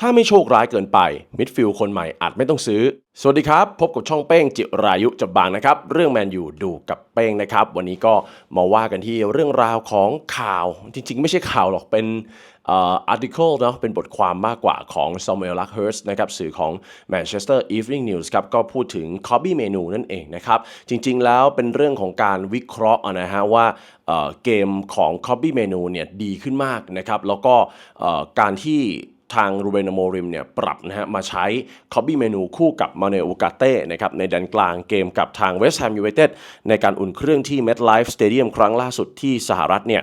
ถ้าไม่โชคร้ายเกินไป มิดฟิลด์คนใหม่อาจไม่ต้องซื้อ สวัสดีครับ พบกับช่องเป้งจิรายุจับบางนะครับ เรื่องแมนยูดูกับเป้งนะครับ วันนี้ก็มาว่ากันที่เรื่องราวของข่าว จริงๆ ไม่ใช่ข่าวหรอกเป็นอ่อ article เนาะเป็นบทความมากกว่าของ Samuel Luckhurst นะครับสื่อของ Manchester Evening News ครับก็พูดถึง c o b b y Menu นั่นเองนะครับจริงๆแล้วเป็นเรื่องของการวิเคราะห์นะฮะว่าเกมของ c o b b y Menu เนี่ยดีขึ้นมากนะครับแล้วก็การที่ ทางรูเบนโมริมเนี่ยปรับนะฮะมาใช้คอบบี้เมนูคู่กับมาเนโอกาเต้นะครับในแดนกลางเกมกับทางเวสต์แฮมยูไนเต็ดในการอุ่นเครื่องที่ MetLife Stadium ครั้งล่าสุดที่สหรัฐเนี่ย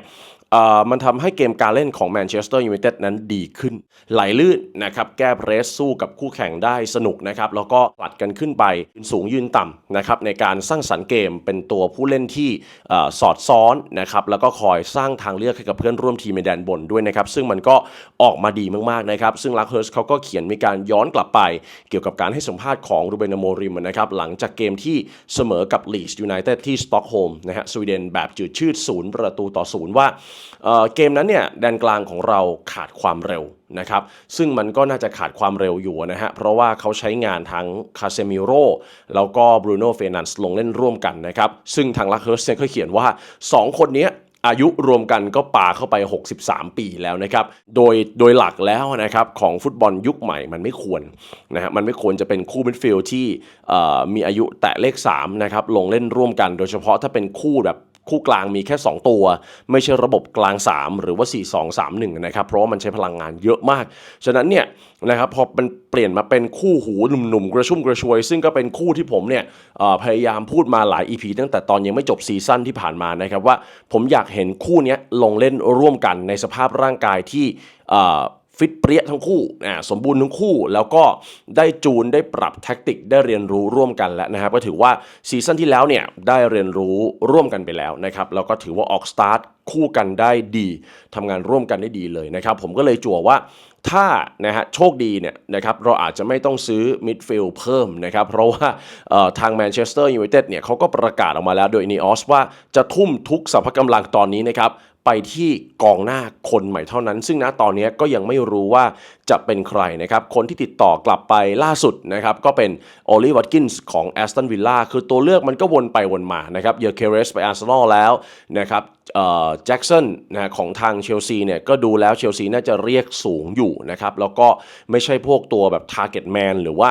มันทำให้เกมการเล่นของแมนเชสเตอร์ยูไนเต็ดนั้นดีขึ้น ไหลลื่นนะครับแก้เพรสสู้กับคู่แข่งได้สนุกนะครับแล้วก็ผลัดกันขึ้นไปสูงยืนต่ำนะครับในการสร้างสรรค์เกมเป็นตัวผู้เล่นที่อสอดซ้อนนะครับแล้วก็คอยสร้างทางเลือกให้กับเพื่อนร่วมทีมในแดนบนด้วยนะครับซึ่งมันก็ออกมาดีมากๆนะครับซึ่งลักเฮิร์สเขาก็เขียนมีการย้อนกลับไป เกี่ยวกับการให้สัมภาษณ์ของรูเบนโมริมนะครับหลังจากเกมที่เสมอกับลีสยูไนเต็ดที่สต็อกโฮล์มนะฮะสวีเดนแบบจืดชืดศูนย์ประตูต่อศูนย์ว่าเเกมนั้นเนี่ยแดนกลางของเราขาดความเร็วนะครับซึ่งมันก็น่าจะขาดความเร็วอยู่นะฮะเพราะว่าเขาใช้งานทั้งคาเซมิโรแล้วก็บรูโน่เฟนันส์ลงเล่นร่วมกันนะครับซึ่งทางลักเฮิร์สเนี่ยเขาเขียนว่า 2 คนนี้อายุรวมกันก็ป่าเข้าไป 63 ปีแล้วนะครับ โดยโดยหลักแล้วนะครับของฟุตบอลยุคใหม่มันไม่ควรนะฮะมันไม่ควรจะเป็นคู่มิดฟิลด์ที่มีอายุแตะเลข3นะครับลงเล่นร่วมกัน โดยเฉพาะถ้าเป็นคู่แบบ คู่กลางมีแค่ 2 ตัว ไม่ใช่ระบบกลาง 3 หรือว่า 4 2 3 1 นะครับ เพราะว่ามันใช้พลังงานเยอะมาก ฉะนั้นเนี่ยนะครับพอมันเปลี่ยนมาเป็นคู่หูหนุ่มๆ กระชุ่มกระชวย ซึ่งก็เป็นคู่ที่ผมเนี่ยพยายามพูดมาหลาย EP ตั้งแต่ตอนยังไม่จบซีซั่นที่ผ่านมานะครับว่าผมอยากเห็นคู่นี้ลงเล่นร่วมกันในสภาพร่างกายที่ ฟิตเปรี้ยทั้งคู่อ่าสมบูรณ์ทั้งคู่ แล้วก็ได้จูนได้ปรับแท็กติกได้เรียนรู้ร่วมกันแล้วนะครับก็ถือว่าซีซั่นที่แล้วเนี่ยได้เรียนรู้ร่วมกันไปแล้วนะครับแล้วก็ถือว่าออกสตาร์ทคู่กันได้ดีทำงานร่วมกันได้ดีเลยนะครับ ผมก็เลยจั่วว่าถ้านะฮะโชคดีเนี่ยนะครับเราอาจจะไม่ต้องซื้อมิดฟิลด์เพิ่มนะครับเพราะว่าทางแมนเชสเตอร์ยูไนเต็ดเนี่ยเขาก็ประกาศออกมาแล้วโดยนีออสว่าจะทุ่มทุกสรรพกำลังตอนนี้นะครับ ไปที่กองหน้าคนใหม่เท่านั้น ซึ่งณตอนนี้ก็ยังไม่รู้ว่า จะเป็นใครนะครับ คนที่ติดต่อกลับไปล่าสุดนะครับก็เป็นโอลิวัตกินส์ของแอสตันวิลล่าคือตัวเลือกมันก็วนไปวนมานะครับเยอร์เคเรสไปอาร์เซนอลแล้วนะครับแจ็กสันนะของทางเชลซีเนี่ยก็ดูแล้วเชลซีน่าจะเรียกสูงอยู่นะครับแล้วก็ไม่ใช่พวกตัวแบบ Target Man หรือว่า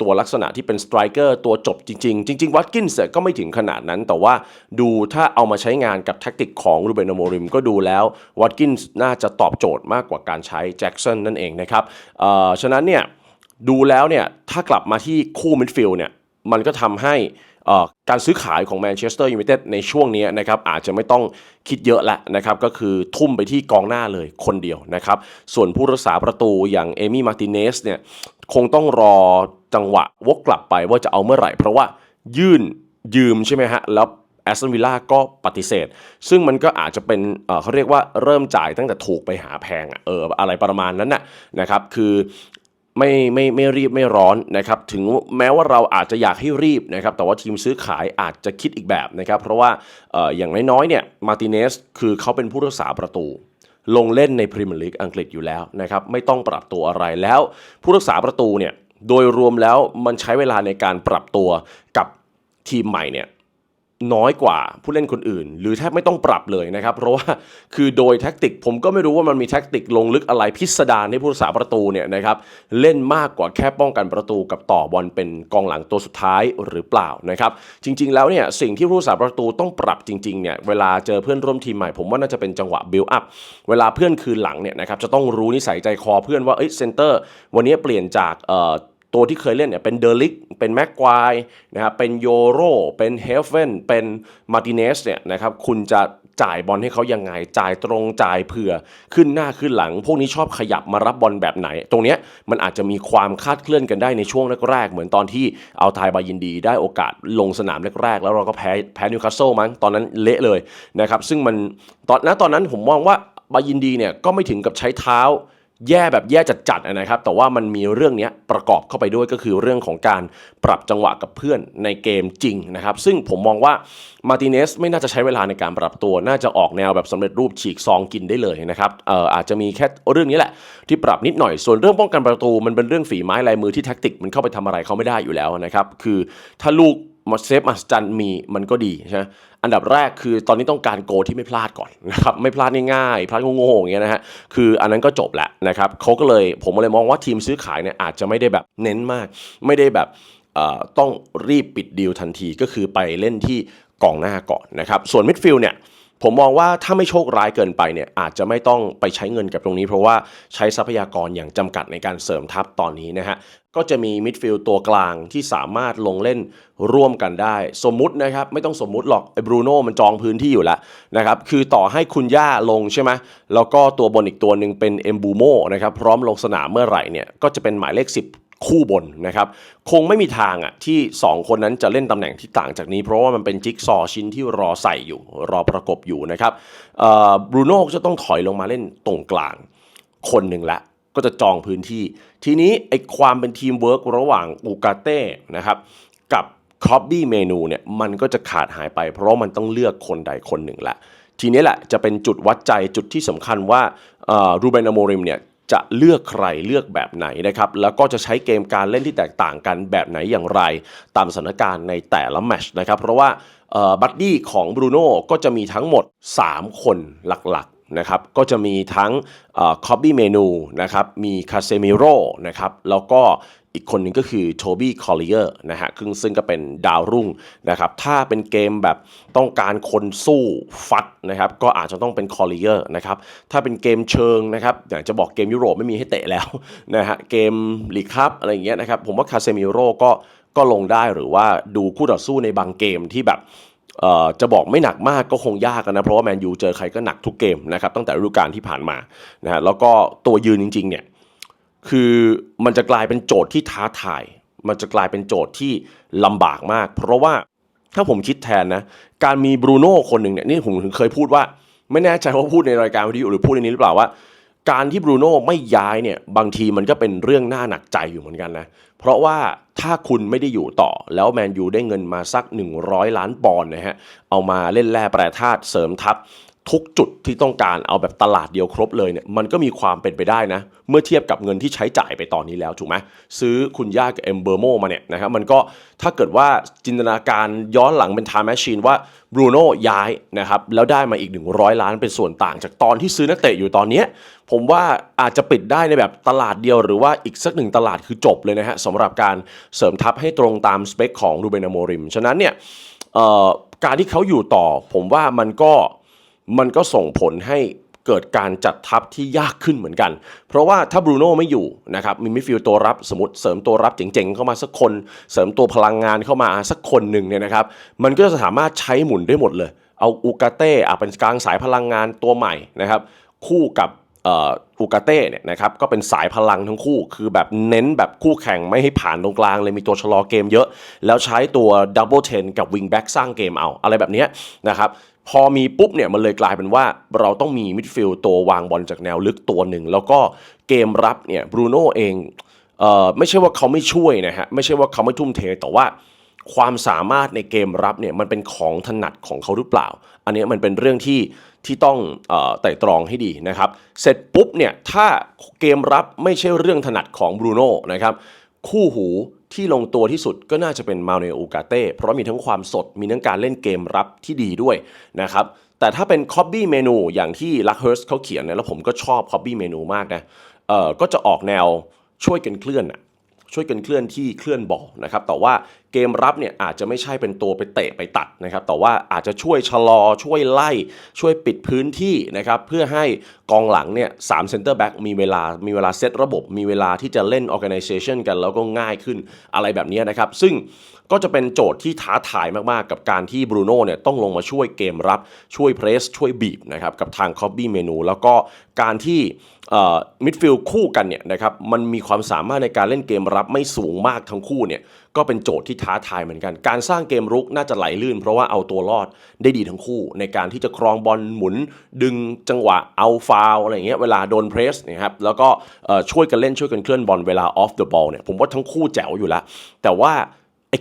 ตัวลักษณะที่เป็นสไตรเกอร์ตัวจบจริง ๆ จริง ๆ วัตกินส์ก็ไม่ถึงขนาดนั้น แต่ว่าดูถ้าเอามาใช้งานกับแท็กติกของรูเบนโมริมก็ดูแล้ววัตกินส์น่าจะตอบโจทย์มากกว่าการใช้แจ็กสันนั่นเองนะครับเอ่อฉะนั้นเนี่ยดูแล้วเนี่ยถ้ากลับมาที่คู่มิดฟิลด์เนี่ยมันก็ทำให้เอ่อการซื้อขายของแมนเชสเตอร์ยูไนเต็ดในช่วงนี้นะครับอาจจะไม่ต้องคิดเยอะละนะครับก็คือทุ่มไปที่กองหน้าเลยคนเดียวนะครับส่วนผู้รักษาประตูอย่างเอมี่มาร์ติเนสเนี่ยคงต้องรอจังหวะวกกลับไปว่าจะเอาเมื่อไหร่ เพราะว่ายื่นยืมใช่ไหมฮะแล้ว แอสตันวิลล่าก็ปฏิเสธ ซึ่งมันก็อาจจะเป็นเเขาเรียกว่าเริ่มจ่ายตั้งแต่ถูกไปหาแพงอะเอออะไรประมาณนั้นน่ะนะครับคือไม่ไม่ไม่รีบไม่ร้อนนะครับถึงแม้ว่าเราอาจจะอยากให้รีบนะครับแต่ว่าทีมซื้อขายอาจจะคิดอีกแบบนะครับเพราะว่าอออย่างน้อยๆเนี่ยมาติเนสคือเขาเป็นผู้รักษาประตู ลงเล่นในพรีเมียร์ลีกอังกฤษอยู่แล้วนะครับไม่ต้องปรับตัวอะไรแล้ว ผู้รักษาประตูเนี่ยโดยรวมแล้วมันใช้เวลาในการปรับตัวกับทีมใหม่เนี่ย น้อยกว่าผู้เล่นคนอื่น หรือแทบไม่ต้องปรับเลยนะครับ เพราะว่าคือโดยแท็กติก ผมก็ไม่รู้ว่ามันมีแท็กติกลงลึกอะไรพิสดารให้ผู้รักษาประตูเนี่ยนะครับเล่นมากกว่าแค่ป้องกันประตูกับต่อบอลเป็นกองหลังตัวสุดท้ายหรือเปล่านะครับ จริง ๆ แล้วเนี่ยสิ่งที่ผู้รักษาประตูต้องปรับจริงๆเนี่ยเวลาเจอเพื่อนร่วมทีมใหม่ผมว่าน่าจะเป็นจังหวะบิลอัพเวลาเพื่อนคืนหลังเนี่ยนะครับจะต้องรู้นิสัยใจคอเพื่อนว่าเอ้ยเซนเตอร์วันนี้เปลี่ยนจากเอ่อ ตัวที่เคยเล่นเนี่ยเป็นเดลิก เป็นแม็กควายนะครับ เป็นโยโร เป็นเฮฟเว่นเป็นมาร์ติเนสเนี่ยนะครับ คุณจะจ่ายบอลให้เขายังไง จ่ายตรง จ่ายเผื่อ ขึ้นหน้าขึ้นหลัง พวกนี้ชอบขยับมารับบอลแบบไหน ตรงเนี้ยมันอาจจะมีความคาดเคลื่อนกันได้ในช่วงแรกๆ เหมือนตอนที่เอาทายบายินดี ได้โอกาสลงสนามแรกๆ แล้วเราก็แพ้แพ้นิวคาสเซิลมั้ง ตอนนั้นเละเลยนะครับ ซึ่งมันตอนนั้นตอนนั้นผมมองว่าบายินดีเนี่ยก็ไม่ถึงกับใช้เท้า แย่แบบแย่จัดๆนะครับ แต่ว่ามันมีเรื่องนี้ประกอบเข้าไปด้วยก็คือเรื่องของการปรับจังหวะกับเพื่อนในเกมจริงนะครับ ซึ่งผมมองว่ามาติเนสไม่น่าจะใช้เวลาในการปรับตัว น่าจะออกแนวแบบสำเร็จรูปฉีกซองกินได้เลยนะครับเอ่ออาจจะมีแค่เรื่องนี้แหละ ที่ปรับนิดหน่อย ส่วนเรื่องป้องกันประตูมันเป็นเรื่องฝีไม้ลายมือที่แท็กติกมันเข้าไปทำอะไรเขาไม่ได้อยู่แล้วนะครับ คือถ้าลูกมาเซฟมาสจันมีมันก็ดีใช่ไหม อันดับแรกคือตอนนี้ต้องการโกที่ไม่พลาดก่อนนะครับไม่พลาดง่ายๆพลาดโง่ๆอย่างเงี้ยนะฮะคืออันนั้นก็จบแหละนะครับเขาก็เลยผมเลยมองว่าทีมซื้อขายเนี่ยอาจจะไม่ได้แบบเน้นมาก ไม่ได้แบบต้องรีบปิดดีลทันทีก็คือไปเล่นที่กองหน้าก่อนนะครับส่วนมิดฟิลด์เนี่ยผมมองว่าถ้าไม่โชคร้ายเกินไปเนี่ยอาจจะไม่ต้องไปใช้เงินกับตรงนี้ เพราะว่าใช้ทรัพยากรอย่างจำกัดในการเสริมทัพตอนนี้นะฮะ ก็จะมีมิดฟิลด์ตัวกลางที่สามารถลงเล่นร่วมกันได้ สมมุตินะครับไม่ต้องสมมุติหรอกไอ้บรูโน่มันจองพื้นที่อยู่แล้วนะครับคือต่อให้คุณย่าลงใช่ไหมแล้วก็ตัวบนอีกตัวหนึ่งเป็นเอมบูโมนะครับพร้อมลงสนามเมื่อไหร่เนี่ยก็จะเป็นหมายเลข 10คู่บนนะครับคงไม่มีทางอะที่ 2 คนนั้นจะเล่นตำแหน่งที่ต่างจากนี้ เพราะว่ามันเป็นจิ๊กซอชิ้นที่รอใส่อยู่ รอประกบอยู่นะครับบรูโน่จะต้องถอยลงมาเล่นตรงกลางคนหนึ่งละ ก็จะจองพื้นที่ ทีนี้ไอ้ความเป็นทีมเวิร์กระหว่างอูกาเต้นะครับกับคอบบี้เมนูเนี่ยมันก็จะขาดหายไป เพราะมันต้องเลือกคนใดคนหนึ่งละทีนี้แหละจะเป็นจุดวัดใจจุดที่สำคัญว่ารูเบนอโมริมเนี่ยจะเลือกใครเลือกแบบไหนนะครับ แล้วก็จะใช้เกมการเล่นที่แตกต่างกันแบบไหนอย่างไร ตามสถานการณ์ในแต่ละแมชนะครับ เพราะว่าบัดดี้ของบรูโน่ก็จะมีทั้งหมด 3 คนหลัก นะครับก็จะมีทั้งคอบบี้เมนูนะครับมีคาเซมิโร่นะครับแล้วก็อีกคนหนึ่งก็คือโทบี้คอลเลอร์นะฮะซึ่งซึ่งก็เป็นดาวรุ่งนะครับถ้าเป็นเกมแบบต้องการคนสู้ฟัดนะครับก็อาจจะต้องเป็นคอลเลอร์นะครับถ้าเป็นเกมเชิงนะครับอย่างจะบอกเกมยุโรปไม่มีให้เตะแล้วนะฮะเกมลีกคัพอะไรอย่างเงี้ยนะครับผมว่าคาเซมิโร่ก็ก็ลงได้หรือว่าดูคู่ต่อสู้ในบางเกมที่แบบ จะบอกไม่หนักมากก็คงยากนะ เพราะว่าแมนยูเจอใครก็หนักทุกเกมนะครับตั้งแต่ฤดูกาลที่ผ่านมานะฮะแล้วก็ตัวยืนจริงๆเนี่ยคือมันจะกลายเป็นโจทย์ที่ท้าทาย มันจะกลายเป็นโจทย์ที่ลำบากมาก เพราะว่าถ้าผมคิดแทนนะ การมีบรูโน่คนหนึ่งเนี่ยนี่ผมถึงเคยพูดว่า ไม่แน่ใจว่าพูดในรายการวิทยุหรือพูดในนี้หรือเปล่าว่า การที่บรูโน่ไม่ย้ายเนี่ยบางทีมันก็เป็นเรื่องน่าหนักใจอยู่เหมือนกันนะ เพราะว่าถ้าคุณไม่ได้อยู่ต่อ แล้วแมนยูได้เงินมาสัก 100 ล้านปอนด์นะฮะ เอามาเล่นแร่แปรธาตุเสริมทัพ ทุกจุดที่ต้องการเอาแบบตลาดเดียวครบเลยเนี่ยมันก็มีความเป็นไปได้นะ เมื่อเทียบกับเงินที่ใช้จ่ายไปตอนนี้แล้วถูกไหมซื้อคุณย่ากับเอมเบอร์โมมาเนี่ยนะครับมันก็ถ้าเกิดว่าจินตนาการย้อนหลังเป็น time machine ว่าบรูโน่ย้ายนะครับแล้วได้มาอีก 100 ล้านเป็นส่วนต่างจากตอนที่ซื้อนักเตะอยู่ตอนนี้ ผมว่าอาจจะปิดได้ในแบบตลาดเดียวหรือว่าอีกสักหนึ่งตลาดคือจบเลยนะฮะสำหรับการเสริมทัพให้ตรงตามสเปคของรูเบนอโมริมฉะนั้นเนี่ยการที่เขาอยู่ต่อ ผมว่ามันก็ มันก็ส่งผลให้เกิดการจัดทัพที่ยากขึ้นเหมือนกัน เพราะว่าถ้าบรูโน่ไม่อยู่นะครับมีมิดฟิลด์ตัวรับสมมติเสริมตัวรับเจ๋งๆ เข้ามาสักคน เสริมตัวพลังงานเข้ามาสักคนหนึ่งเนี่ยนะครับ มันก็จะสามารถใช้หมุนได้หมดเลย เอาอูกาเต้อะเป็นกลางสายพลังงานตัวใหม่นะครับ คู่กับอูกาเต้เนี่ยนะครับก็เป็นสายพลังทั้งคู่คือแบบเน้นแบบคู่แข่งไม่ให้ผ่านตรงกลางเลยมีตัวชะลอเกมเยอะ แล้วใช้ตัวดับเบิลเทนกับวิงแบ็กสร้างเกมเอาอะไรแบบนี้นะครับ พอมีปุ๊บเนี่ยมันเลยกลายเป็นว่าเราต้องมีมิดฟิลด์ตัววางบอลจากแนวลึกตัวหนึ่ง แล้วก็เกมรับเนี่ยบรูโน่เองเอ่อไม่ใช่ว่าเขาไม่ช่วยนะฮะไม่ใช่ว่าเขาไม่ทุ่มเทแต่ว่าความสามารถในเกมรับเนี่ยมันเป็นของถนัดของเขาหรือเปล่า อันนี้มันเป็นเรื่องที่ที่ต้องอไต่ตรองให้ดีนะครับ เสร็จปุ๊บเนี่ยถ้าเกมรับไม่ใช่เรื่องถนัดของบรูโน่นะครับคู่หู ที่ลงตัวที่สุดก็น่าจะเป็นมาเนโอกาเต้เพราะมีทั้งความสดมีทั้งการเล่นเกมรับที่ดีด้วยนะครับแต่ถ้าเป็นคอบบี้เมนูอย่างที่ลักเฮิร์สเขาเขียนเนี่ยแล้วผมก็ชอบคอบบี้เมนูมากนะเออก็จะออกแนวช่วยกันเคลื่อนอะ ช่วยกันเคลื่อนที่เคลื่อนบอลนะครับแต่ว่าเกมรับเนี่ยอาจจะไม่ใช่เป็นตัวไปเตะไปตัดนะครับแต่ว่าอาจจะช่วยชะลอช่วยไล่ ช่วยปิดพื้นที่นะครับเพื่อให้กองหลังเนี่ยสามเซนเตอร์แบ็กมีเวลามีเวลาเซตระบบ มีเวลาที่จะเล่น organization กันแล้วก็ง่ายขึ้นอะไรแบบนี้นะครับ ซึ่ง ก็จะเป็นโจทย์ที่ท้าทายมากๆ กับการที่บรูโน่เนี่ยต้องลงมาช่วยเกมรับช่วยเพรสช่วยบีบนะครับกับทางคอบบี้เมนู แล้วก็การที่มิดฟิลด์คู่กันเนี่ยนะครับมันมีความสามารถในการเล่นเกมรับไม่สูงมากทั้งคู่เนี่ยก็เป็นโจทย์ที่ท้าทายเหมือนกัน การสร้างเกมรุกน่าจะไหลลื่น เพราะว่าเอาตัวรอดได้ดีทั้งคู่ ในการที่จะครองบอลหมุน ดึงจังหวะเอาฟาวอะไรเงี้ยเวลาโดนเพรสนี่ยครับแล้วก็ช่วยกันเล่นช่วยกันเคลื่อนบอลเวลาออฟเดอะบอลเนี่ยผมว่าทั้งคู่แจ๋วอยู่แล้วแต่ว่า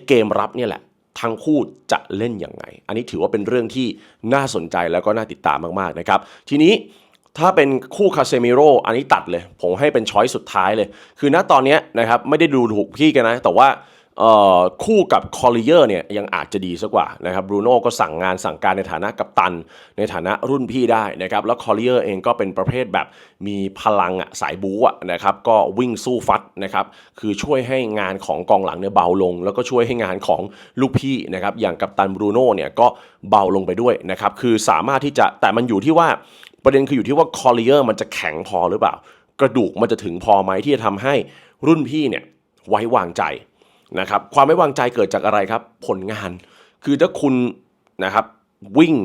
เกมรับเนี่ยแหละทั้งคู่จะเล่นยังไง อันนี้ถือว่าเป็นเรื่องที่น่าสนใจแล้วก็น่าติดตามมากๆนะครับ ทีนี้ถ้าเป็นคู่คาเซมิโรอันนี้ตัดเลย ผมให้เป็นช้อยสุดท้ายเลย คือณตอนนี้นะครับไม่ได้ดูถูกพี่กันนะ แต่ว่า คู่กับคอล i เยอร์เนี่ยยังอาจจะดีสักกว่านะครับบรูโน่ก็สั่งงานสั่งการในฐานะกัปตัน ในฐานะรุ่นพี่ได้นะครับแล้วคอล i เยอร์เองก็เป็นประเภทแบบมีพลังอะสายบู๊อะนะครับก็วิ่งสู้ฟัดนะครับคือช่วยให้งานของกองหลังเนี่ยเบาลง แล้วก็ช่วยให้งานของลูกพี่นะครับอย่างกัปตันบรูโน่เนี่ยก็เบาลงไปด้วยนะครับคือสามารถที่จะแต่มันอยู่ที่ว่าประเด็นคืออยู่ที่ว่าคอล i เยอร์มันจะแข็งพอหรือเปล่า กระดูกมันจะถึงพอไหมที่จะทำให้รุ่นพี่เนี่ยไว้วางใจ นะครับความไม่วางใจเกิดจากอะไรครับ ผลงาน คือถ้าคุณนะครับวิ่ง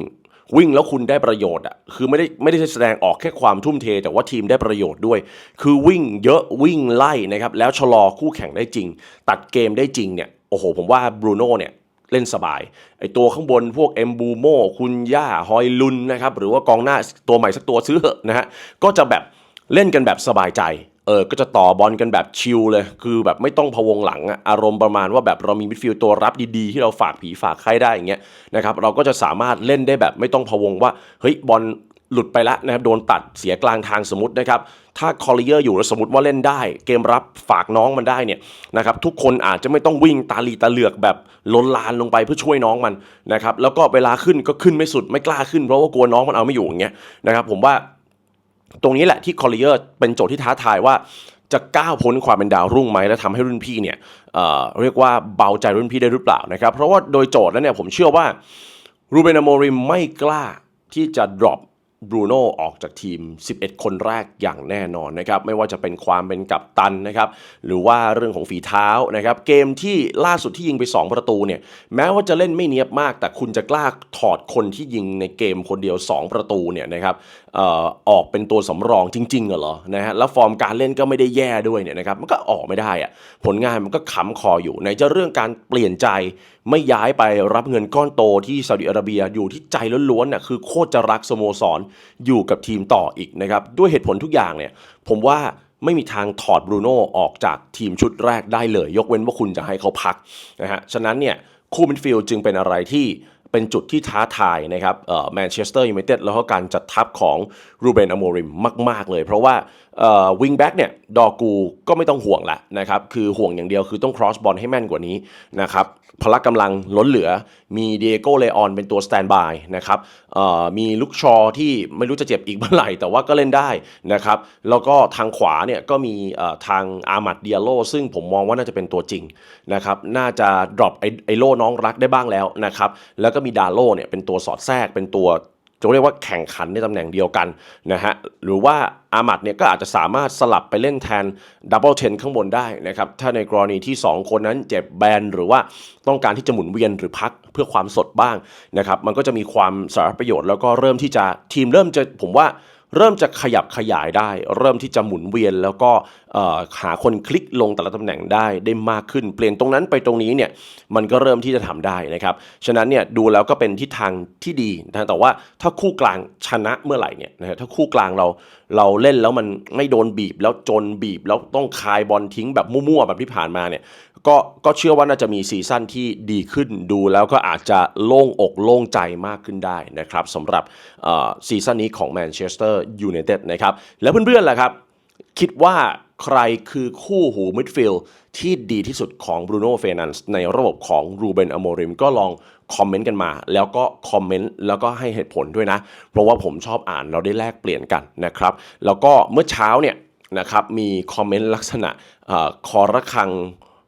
วิ่งแล้วคุณได้ประโยชน์อะคือไม่ได้ไม่ได้แสดงออกแค่ความทุ่มเท แต่ว่าทีมได้ประโยชน์ด้วย คือวิ่งเยอะวิ่งไล่นะครับแล้วชะลอคู่แข่งได้จริง ตัดเกมได้จริงเนี่ยโอ้โหผมว่าบรูโน่เนี่ยเล่นสบายไอตัวข้างบนพวกเอมบูโมคุณย่าฮอยลุนนะครับหรือว่ากองหน้าตัวใหม่สักตัวซื้อเหอะนะฮะก็จะแบบเล่นกันแบบสบายใจ เออ ก็จะต่อบอลกันแบบชิลเลย คือแบบไม่ต้องพะวงหลังอะอารมณ์ประมาณว่าแบบเรามีมิดฟิลด์ตัวรับดีๆ ที่เราฝากผีฝากใครได้อย่างเงี้ยนะครับ เราก็จะสามารถเล่นได้แบบไม่ต้องพะวงว่า เฮ้ยบอลหลุดไปล้วนะครับ โดนตัดเสียกลางทางสมมตินะครับ ถ้าคอล i เยอร์อยู่แล้วสมมติว่าเล่นได้ เกมรับฝากน้องมันได้เนี่ยนะครับ ทุกคนอาจจะไม่ต้องวิ่งตาลีตาเหลือกแบบล้นลานลงไปเพื่อช่วยน้องมันนะครับ แล้วก็เวลาขึ้นก็ขึ้นไม่สุดไม่กล้าขึ้นเพราะว่ากลัวน้องมันเอาไม่อยู่อย่างเงี้ยนะครับ ผมว่า ตรงนี้แหละที่คอล i เยอร์เป็นโจทย์ที่ท้าทายว่าจะก้าวพ้นความเป็นดาวรุ่งไหมและทำให้รุ่นพี่เนี่ยเเรียกว่าเบาใจรุ่นพี่ได้หรือเปล่านะครับ เพราะว่าโดยโจทย์แล้วเนี่ยผมเชื่อว่ารูเบนอโมริมไม่กล้าที่จะ drop บรูโน่ออกจากทีม 11 คนแรกอย่างแน่นอนนะครับไม่ว่าจะเป็นความเป็นกัปตันนะครับหรือว่าเรื่องของฝีเท้านะครับเกมที่ล่าสุดที่ยิงไป 2 ประตูเนี่ยแม้ว่าจะเล่นไม่เนียบมาก แต่คุณจะกล้าถอดคนที่ยิงในเกมคนเดียว 2 ประตูเนี่ยนะครับออออกเป็นตัวสำรองจริงๆเหรอนะฮะแล้วฟอร์มการเล่นก็ไม่ได้แย่ด้วยเนี่ยนะครับมันก็ออกไม่ได้อะผลงานมันก็ขำคออยู่ในจะเรื่องการเปลี่ยนใจไม่ย้ายไปรับเงินก้อนโตที่ซาอุดิอาระเบียอยู่ที่ใจล้วนๆน่ะคือโคตรจะรักสโมสรอยู่กับทีมต่ออีกนะครับ ด้วยเหตุผลทุกอย่างเนี่ยผมว่าไม่มีทางถอดบรูโน่ออกจากทีมชุดแรกได้เลย ยกเว้นว่าคุณจะให้เขาพักนะฮะฉะนั้นเนี่ยคู่มิดฟิลด์จึงเป็นอะไรที่ เป็นจุดที่ท้าทายนะครับแมนเชสเตอร์ยูไนเต็ดแล้วก็การจัดทัพของรูเบนอโมริมมาก ๆ เลย เพราะว่าวิงแบ็กเนี่ยดอกูก็ไม่ต้องห่วงละนะครับคือห่วงอย่างเดียวคือต้องครอสบอลให้แม่นกว่านี้นะครับพละกำลังล้นเหลือมีเดโกเลออนเป็นตัวสแตนบายนะครับมีลุกชอที่ไม่รู้จะเจ็บอีกเมื่อไหร่ แต่ว่าก็เล่นได้นะครับแล้วก็ทางขวาเนี่ยก็มีทางอามัดเดียโลซึ่งผมมองว่าน่าจะเป็นตัวจริงนะครับน่าจะดรอปไอไอโลน้องรักได้บ้างแล้วนะครับแล้วก็มีดาโลเนี่ยเป็นตัวสอดแทรกเป็นตัวจะเรียกว่าแข่งขันในตำแหน่งเดียวกันนะฮะหรือว่าอามัดเนี่ยก็อาจจะสามารถสลับไปเล่นแทนดับเบิลเทนข้างบนได้นะครับถ้าในกรณีที่ 2 คนนั้นเจ็บแบนหรือว่าต้องการที่จะหมุนเวียนหรือพักเพื่อความสดบ้างนะครับมันก็จะมีความสาระประโยชน์แล้วก็เริ่มที่จะทีมเริ่มจะผมว่า เริ่มจะขยับขยายได้ เริ่มที่จะหมุนเวียน แล้วก็หาคนคลิกลงแต่ละตำแหน่งได้ได้มากขึ้น เปลี่ยนตรงนั้นไปตรงนี้เนี่ยมันก็เริ่มที่จะทำได้นะครับฉะนั้นเนี่ยดูแล้วก็เป็นทิศทางที่ดีนะแต่ว่าถ้าคู่กลางชนะเมื่อไหร่เนี่ยนะถ้าคู่กลางเราเราเล่นแล้วมันไม่โดนบีบแล้วจนบีบแล้วต้องคายบอลทิ้งแบบมั่วๆแบบที่ผ่านมาเนี่ย ก็ก็เชื่อว่าน่าจะมีซีซั่นที่ดีขึ้นดูแล้วก็อาจจะโล่งอกโล่งใจมากขึ้นได้นะครับสำหรับซีซั่นนี้ของแมนเชสเตอร์ยูไนเต็ดนะครับ แล้วเพื่อนๆล่ะครับ คิดว่าใครคือคู่หูมิดฟิลด์ที่ดีที่สุดของบรูโน่เฟนันส์ในระบบของรูเบนอโมริมก็ลองคอมเมนต์กันมา แล้วก็คอมเมนต์แล้วก็ให้เหตุผลด้วยนะ เพราะว่าผมชอบอ่านเราได้แลกเปลี่ยนกันนะครับ แล้วก็เมื่อเช้าเนี่ยนะครับมีคอมเมนต์ลักษณะออคอระคัง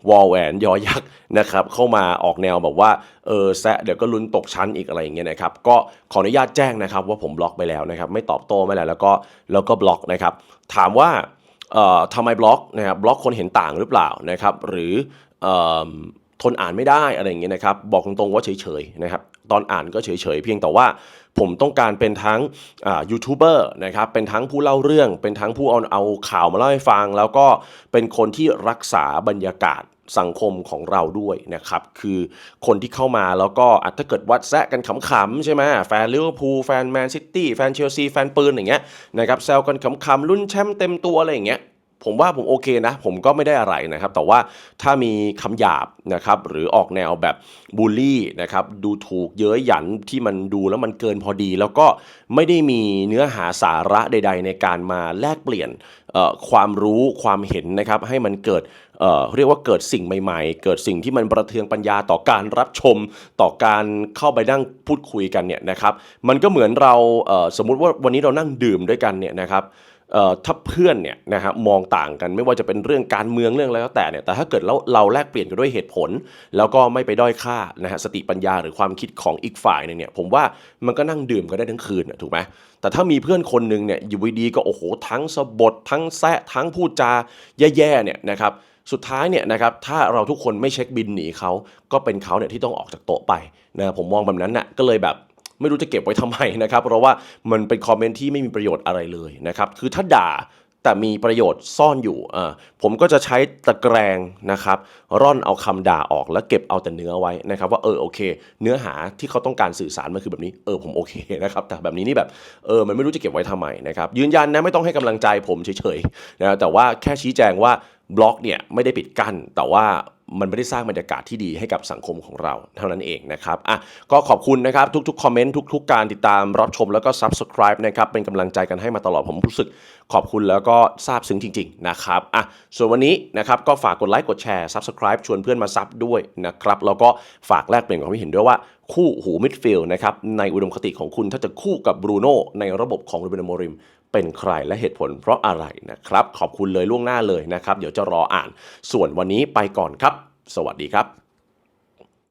วอลแหวนยอยักษ์นะครับเข้ามาออกแนวแบบว่าเออแซะเดี๋ยวก็ลุ้นตกชั้นอีกอะไรอย่างเงี้ยนะครับก็ขออนุญาตแจ้งนะครับว่าผมบล็อกไปแล้วนะครับไม่ตอบโต้ไม่แล้วแล้วก็แล้วก็บล็อกนะครับถามว่าเอ่อทำไมบล็อกนะครับบล็อกคนเห็นต่างหรือเปล่านะครับหรือเอ่อ ทนอ่านไม่ได้อะไรอย่างเงี้ยนะครับ บอกตรงๆว่าเฉยๆนะครับ ตอนอ่านก็เฉยๆเพียงแต่ว่าผมต้องการเป็นทั้งยูทูบเบอร์นะครับ เป็นทั้งผู้เล่าเรื่อง เป็นทั้งผู้เอาเอาข่าวมาเล่าให้ฟัง แล้วก็เป็นคนที่รักษาบรรยากาศสังคมของเราด้วยนะครับ คือคนที่เข้ามาแล้วก็ถ้าเกิดวัดแซะกันขำๆใช่ไหมแฟนลิเวอร์พูลแฟนแมนซิตี้แฟนเชลซีแฟนปืนอย่างเงี้ยนะครับแซวกันขำๆลุ้นแชมป์เต็มตัวอะไรอย่างเงี้ย ผมว่าผมโอเคนะ ผมก็ไม่ได้อะไรนะครับ แต่ว่าถ้ามีคำหยาบนะครับ หรือออกแนวแบบบูลลี่นะครับ ดูถูกเย้ยหยันที่มันดูแล้วมันเกินพอดี แล้วก็ไม่ได้มีเนื้อหาสาระใด ๆ ในการมาแลกเปลี่ยนความรู้ความเห็นนะครับ ให้มันเกิดเเรียกว่าเกิดสิ่งใหม่ ๆ เกิดสิ่งที่มันประเทืองปัญญาต่อการรับชม ต่อการเข้าไปนั่งพูดคุยกันเนี่ยนะครับ มันก็เหมือนเราเสมมุติว่าวันนี้เรานั่งดื่มด้วยกันเนี่ยนะครับ ถ้าเพื่อนเนี่ยนะครับมองต่างกันไม่ว่าจะเป็นเรื่องการเมืองเรื่องอะไรก็แต่เนี่ยแต่ถ้าเกิดเราเราแลกเปลี่ยนกันด้วยเหตุผล แล้วก็ไม่ไปด้อยค่านะฮะสติปัญญาหรือความคิดของอีกฝ่ายหนึงเนี่ยผมว่ามันก็นั่งดื่มกันได้ทั้งคืนนะถูกไหมแต่ถ้ามีเพื่อนคนหนึ่งเนี่ยอยู่ดีๆก็โอ้โหทั้งสะบดทั้งแซะทั้งพูดจาแย่ๆเนี่ยนะครับสุดท้ายเนี่ยนะครับถ้าเราทุกคนไม่เช็คบินหนีเขาก็เป็นเขาเนี่ยที่ต้องออกจากโต๊ะไปนะผมมองแบบนั้นน่ะก็เลยแบบ ไม่รู้จะเก็บไว้ทำไมนะครับ เพราะว่ามันเป็นคอมเมนต์ที่ไม่มีประโยชน์อะไรเลยนะครับ คือถ้าด่าแต่มีประโยชน์ซ่อนอยู่อ่าผมก็จะใช้ตะแกรงนะครับ ร่อนเอาคำด่าออกแล้วเก็บเอาแต่เนื้อไว้นะครับ ว่าเออโอเค เนื้อหาที่เขาต้องการสื่อสารมันคือแบบนี้เออผมโอเคนะครับแต่แบบนี้นี่แบบเออมันไม่รู้จะเก็บไว้ทำไมนะครับยืนยันนะไม่ต้องให้กำลังใจผมเฉยๆนะแต่ว่าแค่ชี้แจงว่าบล็อกเนี่ยไม่ได้ปิดกั้นแต่ว่า มันไม่ได้สร้างบรรยากาศที่ดีให้กับสังคมของเราเท่านั้นเองนะครับอะก็ขอบคุณนะครับทุกๆคอมเมนต์ทุก ๆ การติดตามรับชมแล้วก็ Subscribe นะครับเป็นกำลังใจกันให้มาตลอดผมรู้สึกขอบคุณแล้วก็ซาบซึ้งจริง ๆ นะครับอะส่วนวันนี้นะครับก็ฝากกดไลค์กดแชร์ Subscribe ชวนเพื่อนมาซับด้วยนะครับแล้วก็ฝากแลกเปลี่ยนความเห็นด้วยว่าคู่หูมิดฟิลด์นะครับในอุดมคติของคุณถ้าจะคู่กับบรูโน่ในระบบของรูเบนโมริม เป็นใครและเหตุผลเพราะอะไรนะครับ ขอบคุณเลยล่วงหน้าเลยนะครับ เดี๋ยวจะรออ่าน ส่วนวันนี้ไปก่อนครับ สวัสดีครับ